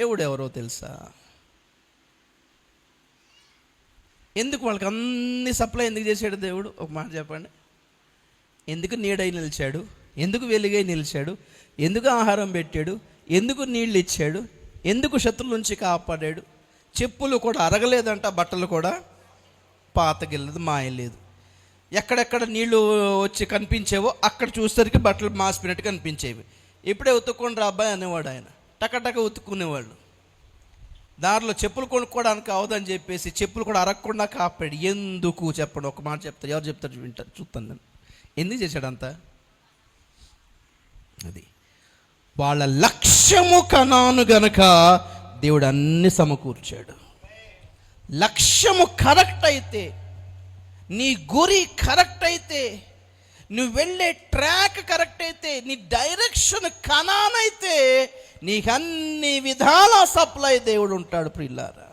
దేవుడు ఎవరో తెలుసా? ఎందుకు వాళ్ళకి అన్ని సప్లై ఎందుకు చేశాడు దేవుడు? ఒక మాట చెప్పండి. ఎందుకు నీడై నిలిచాడు? ఎందుకు వెలుగై నిలిచాడు? ఎందుకు ఆహారం పెట్టాడు? ఎందుకు నీళ్ళు ఇచ్చాడు? ఎందుకు శత్రుల నుంచి కాపాడాడు? చెప్పులు కూడా అరగలేదంట బట్టలు కూడా పాతగిల్లదు మాయలేదు. ఎక్కడెక్కడ నీళ్ళు వచ్చి కనిపించేవో అక్కడ చూసేసరికి బట్టలు మాసిపోయినట్టు కనిపించేవి. ఇప్పుడే ఉతుక్కోండి రా అబ్బాయి అనేవాడు ఆయన. టకటక ఉతుక్కునేవాళ్ళు. దారిలో చెప్పులు కొనుక్కోవడానికి అవదని చెప్పేసి చెప్పులు కూడా అరగకుండా కాపాడు ఎందుకు చెప్పండి ఒక మాట చెప్తారు. ఎవరు చెప్తారు వింటారు చూస్తాను నేను. ఎందుకు చేశాడంత అది. వాళ్ళ లక్ష్యము కనాను గనక దేవుడు అన్ని సమకూర్చాడు. లక్ష్యము కరెక్ట్ అయితే నీ గురి కరెక్ట్ అయితే నువ్వు వెళ్ళే ట్రాక్ కరెక్ట్ అయితే నీ డైరెక్షన్ కనానైతే నీకు అన్ని విధాల సప్లై దేవుడు ఉంటాడు ప్రిల్లారా